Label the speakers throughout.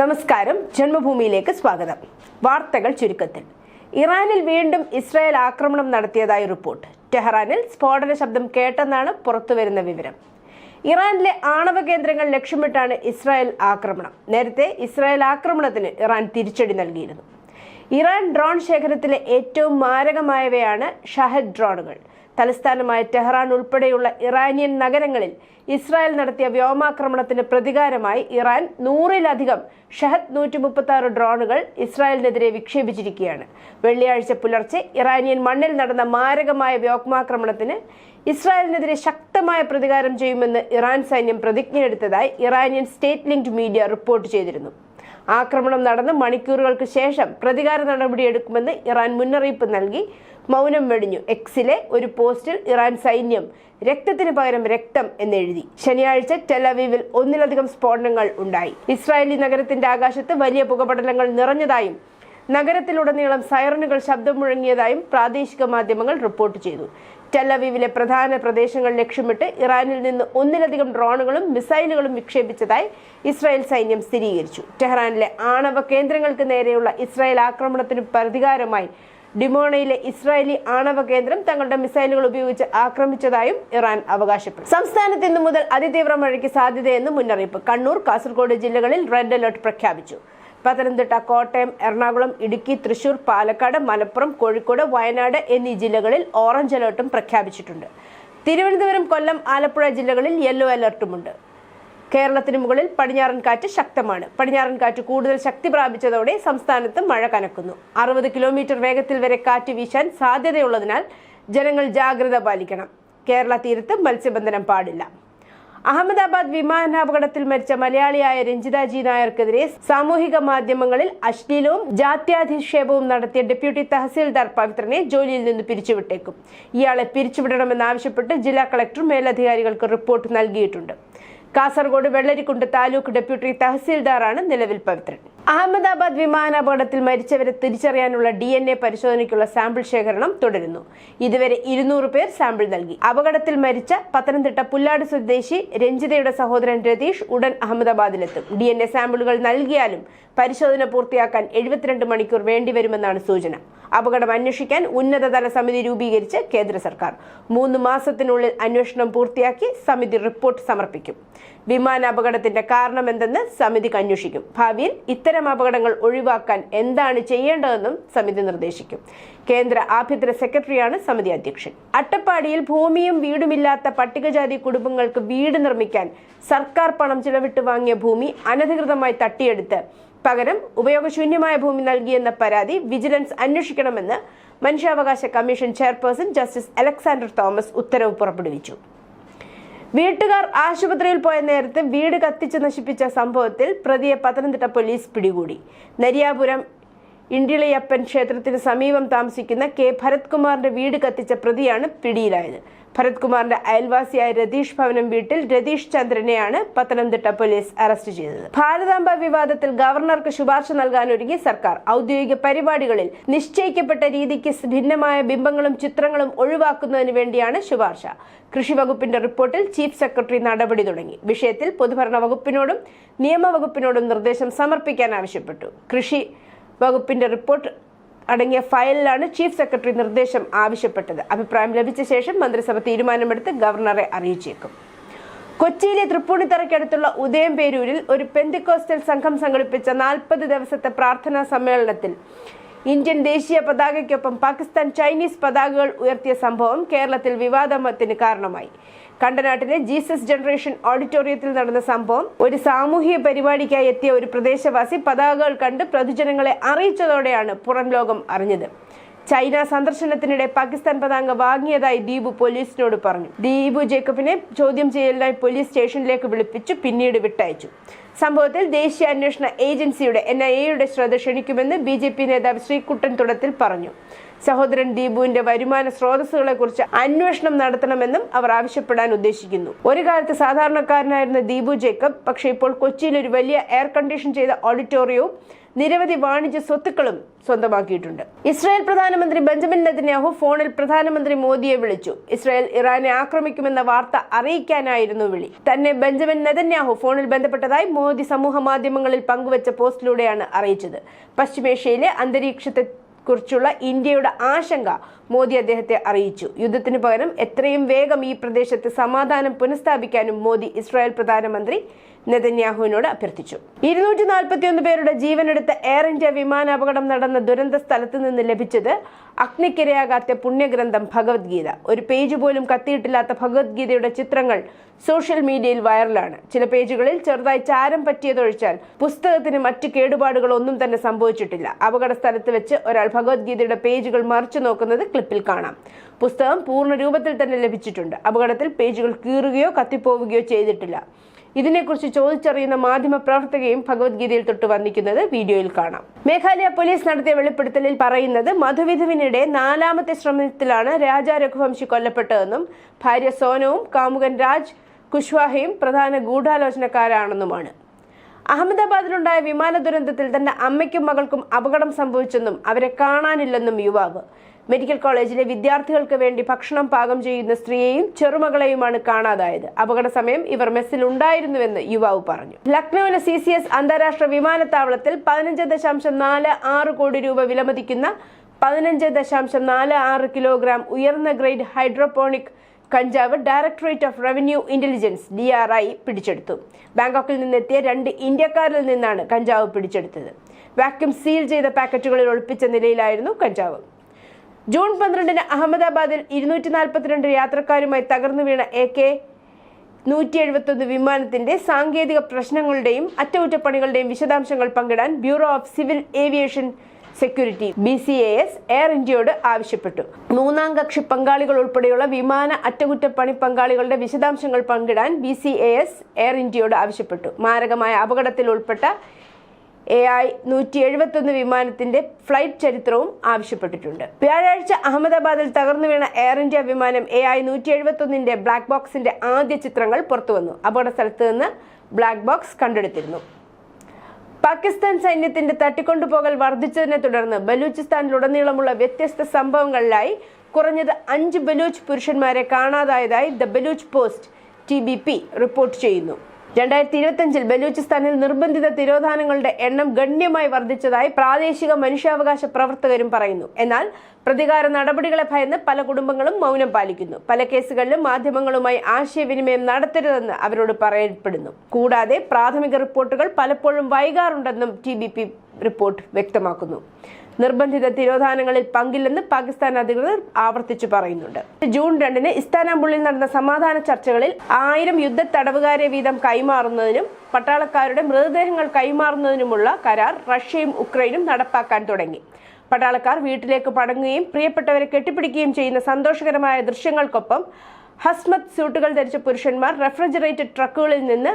Speaker 1: നമസ്കാരം. ജന്മഭൂമിയിലേക്ക് സ്വാഗതം. വാർത്തകൾ ചുരുക്കത്തിൽ. ഇറാനിൽ വീണ്ടും ഇസ്രായേൽ ആക്രമണം നടത്തിയതായി റിപ്പോർട്ട്. ടെഹ്റാനിൽ സ്ഫോടന ശബ്ദം കേട്ടെന്നാണ് പുറത്തുവരുന്ന വിവരം. ഇറാനിലെ ആണവ കേന്ദ്രങ്ങൾ ലക്ഷ്യമിട്ടാണ് ഇസ്രായേൽ ആക്രമണം. നേരത്തെ ഇസ്രായേൽ ആക്രമണത്തിന് ഇറാൻ തിരിച്ചടി നൽകിയിരുന്നു. ഇറാൻ ഡ്രോൺ ശേഖരത്തിലെ ഏറ്റവും മാരകമായവയാണ് ഷഹദ് ഡ്രോണുകൾ. തലസ്ഥാനമായ ടെഹ്റാൻ ഉൾപ്പെടെയുള്ള ഇറാനിയൻ നഗരങ്ങളിൽ ഇസ്രായേൽ നടത്തിയ വ്യോമാക്രമണത്തിന് പ്രതികാരമായി ഇറാൻ നൂറിലധികം ഷഹദ് നൂറ്റി മുപ്പത്തി ആറ് ഡ്രോണുകൾ ഇസ്രായേലിനെതിരെ വിക്ഷേപിച്ചിരിക്കുകയാണ്. വെള്ളിയാഴ്ച പുലർച്ചെ ഇറാനിയൻ മണ്ണിൽ നടന്ന മാരകമായ വ്യോമാക്രമണത്തിന് ഇസ്രായേലിനെതിരെ ശക്തമായ പ്രതികാരം ചെയ്യുമെന്ന് ഇറാൻ സൈന്യം പ്രതിജ്ഞയെടുത്തതായി Iranian state linked media report ചെയ്തിരുന്നു. ആക്രമണം നടന്ന് മണിക്കൂറുകൾക്ക് ശേഷം പ്രതികാര നടപടിയെടുക്കുമെന്ന് ഇറാൻ മുന്നറിയിപ്പ് നൽകി. മൗനം വെടിഞ്ഞു. എക്സിലെ ഒരു പോസ്റ്റിൽ ഇറാൻ സൈന്യം രക്തത്തിന് പകരം രക്തം എന്നെഴുതി. ശനിയാഴ്ച ടെലവീവിൽ ഒന്നിലധികം സ്ഫോടനങ്ങൾ ഉണ്ടായി. ഇസ്രായേലി നഗരത്തിന്റെ ആകാശത്ത് വലിയ പുകപടലങ്ങൾ നിറഞ്ഞതായും നഗരത്തിലുടനീളം സൈറനുകൾ ശബ്ദം മുഴങ്ങിയതായും പ്രാദേശിക മാധ്യമങ്ങൾ റിപ്പോർട്ട് ചെയ്തു. ടെലവീവിലെ പ്രധാന പ്രദേശങ്ങൾ ലക്ഷ്യമിട്ട് ഇറാനിൽ നിന്ന് ഒന്നിലധികം ഡ്രോണുകളും മിസൈലുകളും വിക്ഷേപിച്ചതായി ഇസ്രായേൽ സൈന്യം സ്ഥിരീകരിച്ചു. ടെഹ്റാനിലെ ആണവ കേന്ദ്രങ്ങൾക്ക് നേരെയുള്ള ഇസ്രായേൽ ആക്രമണത്തിന് പ്രതികാരമായി ഡിമോണയിലെ ഇസ്രായേലി ആണവ കേന്ദ്രം തങ്ങളുടെ മിസൈലുകൾ ഉപയോഗിച്ച് ആക്രമിച്ചതായും ഇറാൻ അവകാശപ്പെട്ടു. സംസ്ഥാനത്ത് ഇന്നു മുതൽ അതിതീവ്ര മഴയ്ക്ക് സാധ്യതയെന്ന് മുന്നറിയിപ്പ് കണ്ണൂർ കാസർഗോഡ് ജില്ലകളിൽ റെഡ് അലർട്ട് പ്രഖ്യാപിച്ചു. പത്തനംതിട്ട കോട്ടയം എറണാകുളം ഇടുക്കി തൃശൂർ പാലക്കാട് മലപ്പുറം കോഴിക്കോട് വയനാട് എന്നീ ജില്ലകളിൽ ഓറഞ്ച് അലർട്ടും പ്രഖ്യാപിച്ചിട്ടുണ്ട്. തിരുവനന്തപുരം കൊല്ലം ആലപ്പുഴ ജില്ലകളിൽ യെല്ലോ അലർട്ടുമുണ്ട്. കേരളത്തിന് മുകളിൽ പടിഞ്ഞാറൻ കാറ്റ് ശക്തമാണ്. പടിഞ്ഞാറൻ കാറ്റ് കൂടുതൽ ശക്തി പ്രാപിച്ചതോടെ സംസ്ഥാനത്ത് മഴ കനക്കുന്നു. അറുപത് കിലോമീറ്റർ വേഗത്തിൽ വരെ കാറ്റ് വീശാൻ സാധ്യതയുള്ളതിനാൽ ജനങ്ങൾ ജാഗ്രത പാലിക്കണം. കേരള തീരത്ത് മത്സ്യബന്ധനം പാടില്ല. അഹമ്മദാബാദ് വിമാനാപകടത്തിൽ മരിച്ച മലയാളിയായ രഞ്ജിത ജി നായർക്കെതിരെ സാമൂഹിക മാധ്യമങ്ങളിൽ അശ്ലീലവും ജാത്യാധിക്ഷേപവും നടത്തിയ ഡെപ്യൂട്ടി തഹസീൽദാർ പവിത്രനെ ജോലിയിൽ നിന്ന് പിരിച്ചുവിട്ടേക്കും. ഇയാളെ പിരിച്ചുവിടണമെന്നാവശ്യപ്പെട്ട് ജില്ലാ കളക്ടർ മേലധികാരികൾക്ക് റിപ്പോർട്ട് നൽകിയിട്ടുണ്ട്. കാസർഗോഡ് വെള്ളരിക്കുണ്ട് താലൂക്ക് ഡെപ്യൂട്ടി തഹസീൽദാറാണ് നിലവിൽ പവിത്രൻ. അഹമ്മദാബാദ് വിമാനാപകടത്തിൽ മരിച്ചവരെ തിരിച്ചറിയാനുള്ള ഡി എൻ എ പരിശോധനയ്ക്കുള്ള സാമ്പിൾ ശേഖരണം തുടരുന്നു. ഇതുവരെ ഇരുന്നൂറ് പേർ സാമ്പിൾ നൽകി. അപകടത്തിൽ മരിച്ച പത്തനംതിട്ട പുല്ലാട് സ്വദേശി രഞ്ജിതയുടെ സഹോദരൻ രതീഷ് ഉടൻ അഹമ്മദാബാദിലെത്തും. ഡി എൻ എ സാമ്പിളുകൾ നൽകിയാലും പരിശോധന പൂർത്തിയാക്കാൻ എഴുപത്തിരണ്ട് മണിക്കൂർ വേണ്ടിവരുമെന്നാണ് സൂചന. അപകടം അന്വേഷിക്കാൻ ഉന്നതതല സമിതി രൂപീകരിച്ച് കേന്ദ്ര സർക്കാർ. മൂന്ന് മാസത്തിനുള്ളിൽ അന്വേഷണം പൂർത്തിയാക്കി സമിതി റിപ്പോർട്ട് സമർപ്പിക്കും. വിമാന വിമാനാപകടത്തിന്റെ കാരണമെന്തെന്ന് സമിതി അന്വേഷിക്കും. ഭാവിയിൽ ഇത്തരം അപകടങ്ങൾ ഒഴിവാക്കാൻ എന്താണ് ചെയ്യേണ്ടതെന്നും സമിതി നിർദ്ദേശിക്കും. കേന്ദ്ര ആഭ്യന്തര സെക്രട്ടറിയാണ് സമിതി അധ്യക്ഷൻ. അട്ടപ്പാടിയിൽ ഭൂമിയും വീടുമില്ലാത്ത പട്ടികജാതി കുടുംബങ്ങൾക്ക് വീട് നിർമ്മിക്കാൻ സർക്കാർ പണം ചിലവിട്ട് വാങ്ങിയ ഭൂമി അനധികൃതമായി തട്ടിയെടുത്ത് പകരം ഉപയോഗശൂന്യമായ ഭൂമി നൽകിയെന്ന പരാതി വിജിലൻസ് അന്വേഷിക്കണമെന്ന് മനുഷ്യാവകാശ commission chairperson justice Alexander Thomas ഉത്തരവ് പുറപ്പെടുവിച്ചു. വീട്ടുകാർ ആശുപത്രിയിൽ പോയ നേരത്തെ വീട് കത്തിച്ച് നശിപ്പിച്ച സംഭവത്തിൽ പ്രതിയെ പത്തനംതിട്ട പോലീസ് പിടികൂടി. നരിയാപുരം ഇണ്ടിളിയപ്പൻ ക്ഷേത്രത്തിന് സമീപം താമസിക്കുന്ന കെ. ഭരത്കുമാറിന്റെ വീട് കത്തിച്ച പ്രതിയാണ് പിടിയിലായത്. ഭരത്കുമാറിന്റെ അയൽവാസിയായ രതീഷ് ഭവനം വീട്ടിൽ രതീഷ് ചന്ദ്രനെയാണ് പത്തനംതിട്ട പോലീസ് അറസ്റ്റ് ചെയ്തത്. ഭാരതാംബ വിവാദത്തിൽ ഗവർണർക്ക് ശുപാർശ നൽകാനൊരുങ്ങി സർക്കാർ ഔദ്യോഗിക പരിപാടികളിൽ നിശ്ചയിക്കപ്പെട്ട രീതിക്ക് ഭിന്നമായ ബിംബങ്ങളും ചിത്രങ്ങളും ഒഴിവാക്കുന്നതിന് വേണ്ടിയാണ് ശുപാർശ. കൃഷി വകുപ്പിന്റെ റിപ്പോർട്ടിൽ ചീഫ് സെക്രട്ടറി നടപടി തുടങ്ങി. വിഷയത്തിൽ പൊതുഭരണ വകുപ്പിനോടും നിയമവകുപ്പിനോടും നിർദ്ദേശം സമർപ്പിക്കാൻ ആവശ്യപ്പെട്ടു. കൃഷി വകുപ്പിന്റെ റിപ്പോർട്ട് അടങ്ങിയ ഫയലിലാണ് ചീഫ് സെക്രട്ടറി നിർദ്ദേശം ആവശ്യപ്പെട്ടത്. അഭിപ്രായം ലഭിച്ച ശേഷം മന്ത്രിസഭ തീരുമാനമെടുത്ത് ഗവർണറെ അറിയിച്ചേക്കും. കൊച്ചിയിലെ തൃപ്പൂണിത്തറയ്ക്കടുത്തുള്ള ഉദയംപേരൂരിൽ ഒരു പെന്തിക്കോസ്റ്റൽ സംഘം സംഘടിപ്പിച്ച നാൽപ്പത് ദിവസത്തെ പ്രാർത്ഥനാ സമ്മേളനത്തിൽ ഇന്ത്യൻ ദേശീയ പതാകയ്ക്കൊപ്പം പാകിസ്ഥാൻ ചൈനീസ് പതാകകൾ ഉയർത്തിയ സംഭവം കേരളത്തിൽ വിവാദത്തിന് കാരണമായി. കണ്ടനാട്ടിലെ ജീസസ് ജനറേഷൻ ഓഡിറ്റോറിയത്തിൽ നടന്ന സംഭവം ഒരു സാമൂഹിക പരിപാടിക്കായി എത്തിയ ഒരു പ്രദേശവാസി പതാകകൾ കണ്ട് പൊതുജനങ്ങളെ അറിയിച്ചതോടെയാണ് പുറം ലോകം അറിഞ്ഞത്. ചൈന സന്ദർശനത്തിനിടെ പാകിസ്ഥാൻ പതാക വാങ്ങിയതായി ദീപു പോലീസിനോട് പറഞ്ഞു. ദീപു ജേക്കബിനെ ചോദ്യം ചെയ്യലിനായി പോലീസ് സ്റ്റേഷനിലേക്ക് വിളിപ്പിച്ചു പിന്നീട് വിട്ടയച്ചു. സംഭവത്തിൽ ദേശീയ അന്വേഷണ ഏജൻസിയുടെ എൻ ഐ എയുടെ ശ്രദ്ധ ക്ഷണിക്കുമെന്ന് ബി ജെ പി നേതാവ് ശ്രീകുട്ടൻ തുടത്തിൽ പറഞ്ഞു. സഹോദരൻ ദീപുവിന്റെ വരുമാന സ്രോതസ്സുകളെ കുറിച്ച് അന്വേഷണം നടത്തണമെന്നും അവർ ആവശ്യപ്പെടാൻ ഉദ്ദേശിക്കുന്നു. ഒരു കാലത്ത് സാധാരണക്കാരനായിരുന്ന ദീപു ജേക്കബ് പക്ഷേ ഇപ്പോൾ കൊച്ചിയിൽ ഒരു വലിയ എയർ കണ്ടീഷൻ ചെയ്ത ഓഡിറ്റോറിയവും നിരവധി വാണിജ്യ സ്വത്തുക്കളും സ്വന്തമാക്കിയിട്ടുണ്ട്. ഇസ്രായേൽ പ്രധാനമന്ത്രി ബെഞ്ചമിൻ നെതന്യാഹു ഫോണിൽ പ്രധാനമന്ത്രി മോദിയെ വിളിച്ചു. ഇസ്രായേൽ ഇറാനെ ആക്രമിക്കുമെന്ന വാർത്ത അറിയിക്കാനായിരുന്നു വിളി. തന്നെ ബെഞ്ചമിൻ നെതന്യാഹു ഫോണിൽ ബന്ധപ്പെട്ടതായി മോദി സമൂഹ മാധ്യമങ്ങളിൽ പങ്കുവച്ച പോസ്റ്റിലൂടെയാണ് അറിയിച്ചത്. പശ്ചിമേഷ്യയിലെ അന്തരീക്ഷത്തെ കുറിച്ചുള്ള ഇന്ത്യയുടെ ആശങ്ക മോദി അദ്ദേഹത്തെ അറിയിച്ചു. യുദ്ധത്തിന് പകരം എത്രയും വേഗം ഈ പ്രദേശത്ത് സമാധാനം പുനഃസ്ഥാപിക്കാനും മോദി ഇസ്രായേൽ പ്രധാനമന്ത്രി നെതന്യാഹുവിനോട് അഭ്യർത്ഥിച്ചു. ഇരുന്നൂറ്റി നാൽപ്പത്തിയൊന്ന് പേരുടെ ജീവനെടുത്ത എയർ ഇന്ത്യ വിമാനാപകടം നടന്ന ദുരന്ത സ്ഥലത്ത് നിന്ന് ലഭിച്ചത് അഗ്നിക്കിരയാകാത്ത പുണ്യഗ്രന്ഥം ഭഗവത്ഗീത. ഒരു പേജ് പോലും കത്തിയിട്ടില്ലാത്ത ഭഗവത്ഗീതയുടെ ചിത്രങ്ങൾ സോഷ്യൽ മീഡിയയിൽ വൈറലാണ്. ചില പേജുകളിൽ ചെറുതായി ചാരം പറ്റിയതൊഴിച്ചാൽ പുസ്തകത്തിന് മറ്റു കേടുപാടുകൾ ഒന്നും തന്നെ സംഭവിച്ചിട്ടില്ല. അപകട സ്ഥലത്ത് വെച്ച് ഒരാൾ ഭഗവത്ഗീതയുടെ പേജുകൾ മറിച്ചു നോക്കുന്നത് ക്ലിപ്പിൽ കാണാം. പുസ്തകം പൂർണ രൂപത്തിൽ തന്നെ ലഭിച്ചിട്ടുണ്ട്. അപകടത്തിൽ പേജുകൾ കീറുകയോ കത്തിപ്പോവുകയോ ചെയ്തിട്ടില്ല. ഇതിനെക്കുറിച്ച് ചോദിച്ചറിയുന്ന മാധ്യമ പ്രവർത്തകയും ഭഗവത്ഗീതയിൽ തൊട്ട് വന്നിക്കുന്നത് വീഡിയോയിൽ കാണാം. മേഘാലയ പോലീസ് നടത്തിയ വെളിപ്പെടുത്തലിൽ പറയുന്നത് മധുവിധുവിനിടെ നാലാമത്തെ ശ്രമത്തിലാണ് രാജ രഘുവംശി കൊല്ലപ്പെട്ടതെന്നും ഭാര്യ സോനവും കാമുകൻ രാജ് കുശ്വാഹയും പ്രധാന ഗൂഢാലോചനക്കാരാണെന്നുമാണ്. അഹമ്മദാബാദിലുണ്ടായ വിമാന ദുരന്തത്തിൽ തന്റെ അമ്മയ്ക്കും മകൾക്കും അപകടം സംഭവിച്ചെന്നും അവരെ കാണാനില്ലെന്നും യുവാവ് മെഡിക്കൽ കോളേജിലെ വിദ്യാർത്ഥികൾക്ക് വേണ്ടി ഭക്ഷണം പാകം ചെയ്യുന്ന സ്ത്രീയെയും ചെറുമകളെയുമാണ് കാണാതായത്. അപകട സമയം ഇവർ മെസ്സിൽ ഉണ്ടായിരുന്നുവെന്ന് യുവാവ് പറഞ്ഞു. ലക്നൌവിലെ സി സി എസ് അന്താരാഷ്ട്ര വിമാനത്താവളത്തിൽ പതിനഞ്ച് ദശാംശം നാല് ആറ് കോടി രൂപ വിലമതിക്കുന്ന പതിനഞ്ച് ദശാംശം നാല് ആറ് കിലോഗ്രാം ഉയർന്ന ഗ്രേഡ് ഹൈഡ്രോപോണിക് കഞ്ചാവ് directorate of revenue intelligence D R I പിടിച്ചെടുത്തു. ബാങ്കോക്കിൽ നിന്നെത്തിയ രണ്ട് ഇന്ത്യക്കാരിൽ നിന്നാണ് കഞ്ചാവ് പിടിച്ചെടുത്തത്. വാക്യൂം സീൽ ചെയ്ത പാക്കറ്റുകളിൽ ഒളിപ്പിച്ച നിലയിലായിരുന്നു കഞ്ചാവ്. ജൂൺ പന്ത്രണ്ടിന് അഹമ്മദാബാദിൽ ഇരുന്നൂറ്റി നാൽപ്പത്തിരണ്ട് യാത്രക്കാരുമായി തകർന്നു വീണ എ കെ നൂറ്റി എഴുപത്തൊന്ന് വിമാനത്തിന്റെ സാങ്കേതിക പ്രശ്നങ്ങളുടെയും അറ്റകുറ്റപ്പണികളുടെയും വിശദാംശങ്ങൾ പങ്കിടാൻ bureau of civil aviation security B C A S air ഇന്ത്യയോട് ആവശ്യപ്പെട്ടു. മൂന്നാം കക്ഷി പങ്കാളികൾ ഉൾപ്പെടെയുള്ള വിമാന അറ്റകുറ്റപ്പണി പങ്കാളികളുടെ വിശദാംശങ്ങൾ പങ്കിടാൻ B C A S air ഇന്ത്യയോട് ആവശ്യപ്പെട്ടു. മാരകമായ അപകടത്തിൽ ഉൾപ്പെട്ട എ ഐ നൂറ്റി എഴുപത്തൊന്ന് വിമാനത്തിന്റെ ഫ്ലൈറ്റ് ചരിത്രവും ആവശ്യപ്പെട്ടിട്ടുണ്ട്. വ്യാഴാഴ്ച അഹമ്മദാബാദിൽ തകർന്നു വീണ എയർ ഇന്ത്യ വിമാനം എ ഐ നൂറ്റി എഴുപത്തൊന്നിന്റെ ബ്ലാക്ക് ബോക്സിന്റെ ആദ്യ ചിത്രങ്ങൾ പുറത്തുവന്നു അപകട സ്ഥലത്ത് നിന്ന് ബ്ലാക്ക് ബോക്സ് കണ്ടെടുത്തിരുന്നു. പാകിസ്ഥാൻ സൈന്യത്തിന്റെ തട്ടിക്കൊണ്ടുപോകൽ വർദ്ധിച്ചതിനെ തുടർന്ന് ബലൂചിസ്ഥാനിലുടനീളമുള്ള വ്യത്യസ്ത സംഭവങ്ങളിലായി കുറഞ്ഞത് അഞ്ച് ബലൂച്ച് പുരുഷന്മാരെ കാണാതായതായി the Baloch post T B P report ചെയ്യുന്നു. രണ്ടായിരത്തി ഇരുപത്തിയഞ്ചിൽ ബലൂചിസ്ഥാനിൽ നിർബന്ധിത തിരോധാനങ്ങളുടെ എണ്ണം ഗണ്യമായി വർദ്ധിച്ചതായി പ്രാദേശിക മനുഷ്യാവകാശ പ്രവർത്തകരും പറയുന്നു. എന്നാൽ പ്രതികാര നടപടികളെ ഭയന്ന് പല കുടുംബങ്ങളും മൗനം പാലിക്കുന്നു. പല കേസുകളിലും മാധ്യമങ്ങളുമായി ആശയവിനിമയം നടത്തരുതെന്ന് അവരോട് പറയപ്പെടുന്നു. കൂടാതെ പ്രാഥമിക റിപ്പോർട്ടുകൾ പലപ്പോഴും വൈകാറുണ്ടെന്നും ടി റിപ്പോർട്ട് വ്യക്തമാക്കുന്നു. നിർബന്ധിത തിരോധാനങ്ങളിൽ പങ്കില്ലെന്ന് പാകിസ്ഥാൻ അധികൃതർ ആവർത്തിച്ചു പറയുന്നുണ്ട്. ജൂൺ രണ്ടിന് ഇസ്താനാബുളിൽ നടന്ന സമാധാന ചർച്ചകളിൽ ആയിരം യുദ്ധ തടവുകാരെ വീതം കൈമാറുന്നതിനും പട്ടാളക്കാരുടെ മൃതദേഹങ്ങൾ കൈമാറുന്നതിനുമുള്ള കരാർ റഷ്യയും ഉക്രൈനും നടപ്പാക്കാൻ തുടങ്ങി. പട്ടാളക്കാർ വീട്ടിലേക്ക് പടങ്ങുകയും പ്രിയപ്പെട്ടവരെ കെട്ടിപ്പിടിക്കുകയും ചെയ്യുന്ന സന്തോഷകരമായ ദൃശ്യങ്ങൾക്കൊപ്പം ഹസ്മത് സ്യൂട്ടുകൾ ധരിച്ച പുരുഷന്മാർ റെഫ്രിജറേറ്റഡ് ട്രക്കുകളിൽ നിന്ന്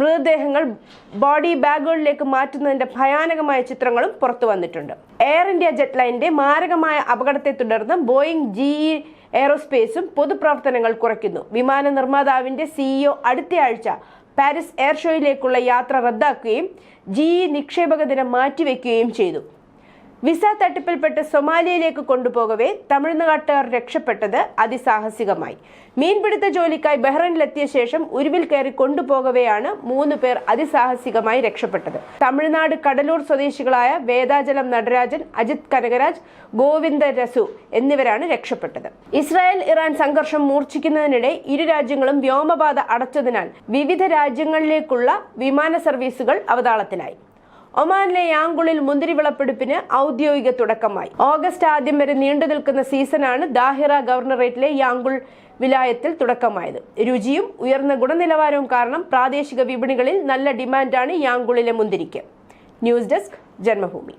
Speaker 1: മൃതദേഹങ്ങൾ ബോഡി ബാഗുകളിലേക്ക് മാറ്റുന്നതിന്റെ ഭയാനകമായ ചിത്രങ്ങളും പുറത്തു വന്നിട്ടുണ്ട്. എയർ ഇന്ത്യ ജെറ്റ് ലൈനിന്റെ മാരകമായ അപകടത്തെ തുടർന്ന് ബോയിങ് ജിഇ എയറോസ്പേസും പൊതുപ്രവർത്തനങ്ങൾ കുറയ്ക്കുന്നു. വിമാന നിർമ്മാതാവിന്റെ സിഇഒ അടുത്തയാഴ്ച പാരീസ് എയർ ഷോയിലേക്കുള്ള യാത്ര റദ്ദാക്കുകയും ജിഇ നിക്ഷേപക ദിനം മാറ്റിവെക്കുകയും ചെയ്തു. വിസ തട്ടിപ്പിൽപ്പെട്ട് സൊമാലിയയിലേക്ക് കൊണ്ടുപോകവേ തമിഴ്നാട്ടുകാർ രക്ഷപ്പെട്ടത് അതിസാഹസികമായി. മീൻപിടുത്ത ജോലിക്കായി ബഹ്റൈനിലെത്തിയ ശേഷം ഉരുവിൽ കയറി കൊണ്ടുപോകവെയാണ് മൂന്ന് പേർ അതിസാഹസികമായി രക്ഷപ്പെട്ടത്. തമിഴ്നാട് കടലൂർ സ്വദേശികളായ വേദാചലം നടരാജൻ അജിത് കനകരാജ് ഗോവിന്ദ രസു എന്നിവരാണ് രക്ഷപ്പെട്ടത്. ഇസ്രായേൽ ഇറാൻ സംഘർഷം മൂർച്ഛിക്കുന്നതിനിടെ ഇരു രാജ്യങ്ങളും വ്യോമപാത അടച്ചതിനാൽ വിവിധ രാജ്യങ്ങളിലേക്കുള്ള വിമാന സർവീസുകൾ അവതാളത്തിലായി. ഒമാനിലെ യാങ്കുളിൽ മുന്തിരി വിളപ്പെടുപ്പിന് ഔദ്യോഗിക തുടക്കമായി. ഓഗസ്റ്റ് ആദ്യം വരെ നീണ്ടു നിൽക്കുന്ന സീസണാണ് ദാഹിറ ഗവർണറേറ്റിലെ യാങ്കുൾ വിലായത്തിൽ തുടക്കമായത്. രുചിയും ഉയർന്ന ഗുണനിലവാരവും കാരണം പ്രാദേശിക വിപണികളിൽ നല്ല ഡിമാൻഡാണ് യാങ്കുളിലെ മുന്തിരിക്ക്. News desk Janmabhumi.